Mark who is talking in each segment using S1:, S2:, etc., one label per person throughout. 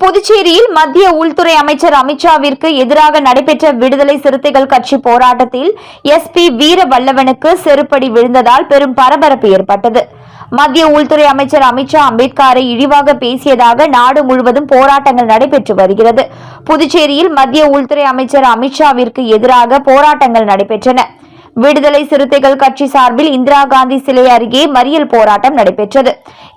S1: புதுச்சேரியில் மத்திய உள்துறை அமைச்சர் அமித்ஷாவிற்கு எதிராக நடைபெற்ற விடுதலை சிறுத்தைகள் கட்சி போராட்டத்தில் எஸ்பி வீரவல்லவனுக்கு செருப்படி விழுந்ததால் பெரும் பரபரப்பு ஏற்பட்டது. மத்திய உள்துறை அமைச்சர் அமித்ஷா அம்பேத்கரை இழிவாக பேசியதாக நாடு முழுவதும் போராட்டங்கள் நடைபெற்று வருகிறது. புதுச்சேரியில் மத்திய உள்துறை அமைச்சர் அமித்ஷாவிற்கு எதிராக போராட்டங்கள் நடைபெற்றன. விடுதலை சிறுத்தைகள் கட்சி சார்பில் இந்திரா காந்தி சிலை அருகே மறியல் போராட்டம் நடைபெற்றது.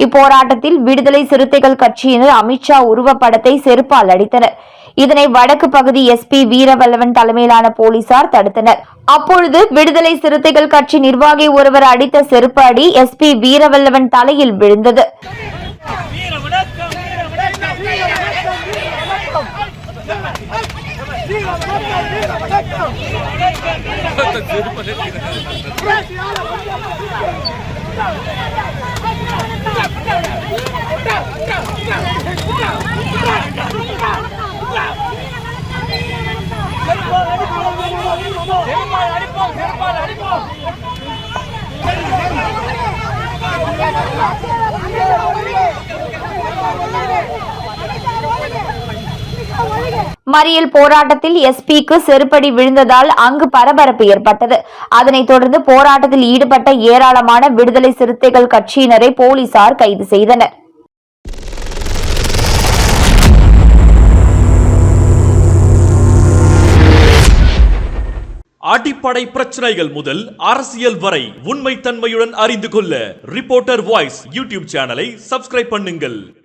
S1: இப்போராட்டத்தில் விடுதலை சிறுத்தைகள் கட்சியினர் அமித்ஷா உருவப்படத்தை செருப்பால் அடித்தனர். இதனை வடக்கு பகுதி எஸ்பி வீரவல்லவன் தலைமையிலான போலீசார் தடுத்தனர். அப்பொழுது விடுதலை சிறுத்தைகள் கட்சி நிர்வாகி ஒருவர் அடித்த செருப்பு அடி எஸ்பி வீரவல்லவன் தலையில் விழுந்தது.
S2: வீர வணக்கம் வீர வணக்கம் வீர வணக்கம் வீர வணக்கம் செருப்பால் அடிப்போம் செருப்பால் அடிப்போம்.
S1: மறியல் போராட்டத்தில் எஸ்பிக்கு செருப்படி விழுந்ததால் அங்கு பரபரப்பு ஏற்பட்டது. அதனைத் தொடர்ந்து போராட்டத்தில் ஈடுபட்ட ஏராளமான விடுதலை சிறுத்தைகள் கட்சியினரை போலீசார் கைது செய்தனர்.
S3: அடிப்படை பிரச்சனைகள் முதல் அரசியல் வரை உண்மை தன்மையுடன் அறிந்து கொள்ள ரிப்போர்ட்டர் வாய்ஸ் யூடியூப் சேனலை சப்ஸ்கிரைப் பண்ணுங்கள்.